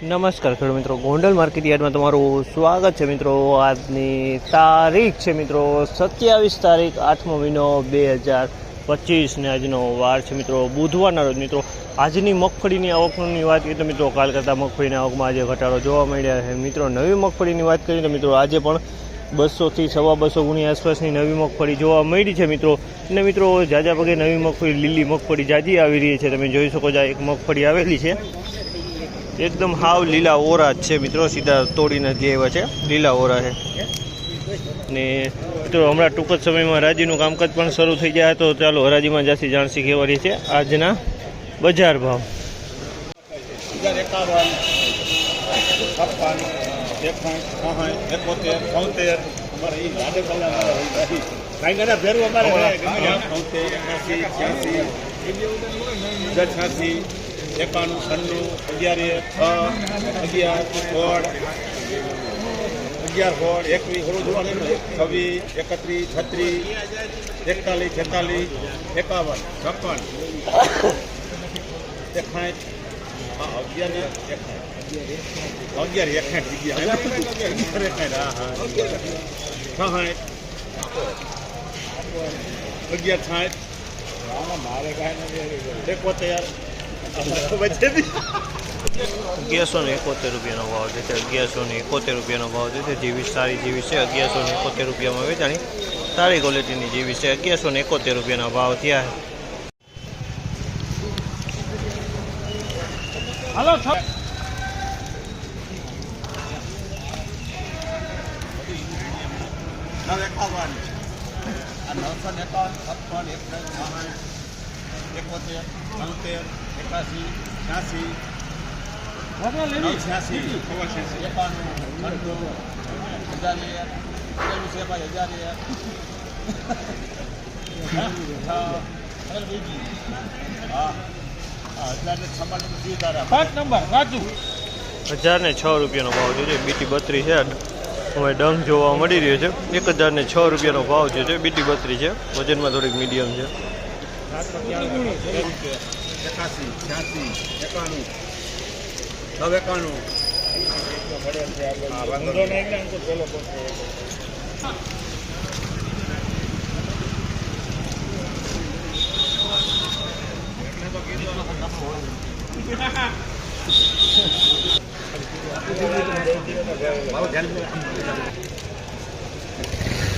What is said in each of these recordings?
નમસ્કાર ખેડૂત મિત્રો. ગોંડલ માર્કેટ યાર્ડમાં તમારું સ્વાગત છે મિત્રો. આજની તારીખ છે મિત્રો સત્યાવીસ તારીખ આઠમો મહિનો બે હજાર પચીસને આજનો વાર છે મિત્રો. બુધવારના રોજ મિત્રો આજની મગફળીની આવકની વાત કરીએ તો મિત્રો કાલ કરતાં મગફળીની આવકમાં આજે ઘટાડો જોવા મળ્યા છે. મિત્રો નવી મગફળીની વાત કરીએ તો મિત્રો આજે પણ બસોથી સવા બસો ગુણી આસપાસની નવી મગફળી જોવા મળી છે મિત્રો. અને મિત્રો જાજા પગે નવી મગફળી લીલી મગફળી જાજી આવી રહી છે. તમે જોઈ શકો છો એક મગફળી આવેલી છે. એકદમ હાવ લીલા ઓરા જ છે મિત્રો સીધા તોડીને જે આવ્યા છે લીલા ઓરા છે ને મિત્રો હમણાં ટૂંક જ સમયમાં હરાજીનું કામકાજ પણ શરૂ થઈ જાય તો ચાલો હરાજીમાં જાસી જાણસી કહેવાની છે આજના બજાર ભાવ અમારે એકાણું, છન્નું, અગિયાર છ, અગિયાર, સોળ અગિયાર, સોળ, એકવીસ થોડું જોવાનું છવ્વીસ, એકત્રીસ, છત્રીસ, એકતાલીસ, છેતાલીસ, એકાવન, છપ્પન એકાઠ હા, અગિયાર ને એકાઠ અગિયાર એકાઠ અગિયાર? અગિયાર હા હા સાઠ અગિયાર, સાઠ. એકોતેર. અગિયારસો ને એકોતેર રૂપિયાનો ભાવ છે તે અગિયારસો ને એકોતેર રૂપિયાનો ભાવ છે તે જીવી સારી જીવી છે અગિયારસો ને એકોતેર રૂપિયામાં વેચાણી. સારી ક્વોલિટીની જીવી છે અગિયારસો ને એકોતેર રૂપિયાના ભાવ થયા હલો નવસો ને એકાવન છપ્પન એકસઠ છાસઠ એકોતેર છોતેર એકાસી છ્યાસી છ્યાસી એકાણું હજાર એક ભાઈ હજાર એક. હા? હા હજાર ને છ રૂપિયાનો ભાવ છે બીટી બત્રી છે હવે ડંગ જોવા મળી રહ્યો છે. એક હજાર ને છ રૂપિયાનો ભાવ જે છે બીટી બત્રી છે. વજનમાં થોડીક મીડિયમ છે. એકાસી છ્યાસી એકાણું નવ એકાણું.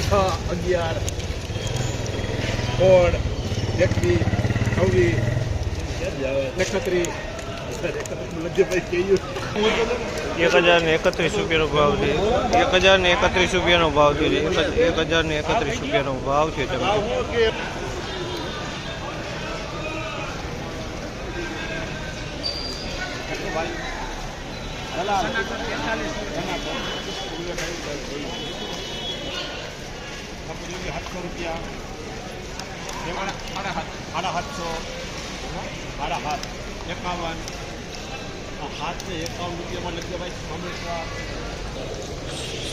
છ અગિયાર સોળ એકવીસ છવ્વીસ એકત્રીસ એક હજાર ને એકત્રીસ રૂપિયાનો ભાવ છે એક હજાર ને એકત્રીસ રૂપિયાનો ભાવ છે એક એક હજાર ને એકત્રીસ રૂપિયાનો ભાવ છે તમે રૂપિયા સાડા સાતસો સાડા સાત એકાવન સાત ને એકાવન રૂપિયામાં લખજો ભાઈ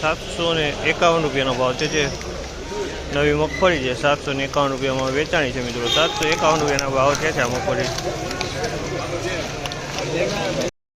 સાતસો ને એકાવન રૂપિયાનો ભાવ છે જે નવી મગફળી છે. સાતસો ને એકાવન રૂપિયામાં વેચાણી છે મિત્રો. સાતસો એકાવન રૂપિયાના ભાવ છે આ મગફળી.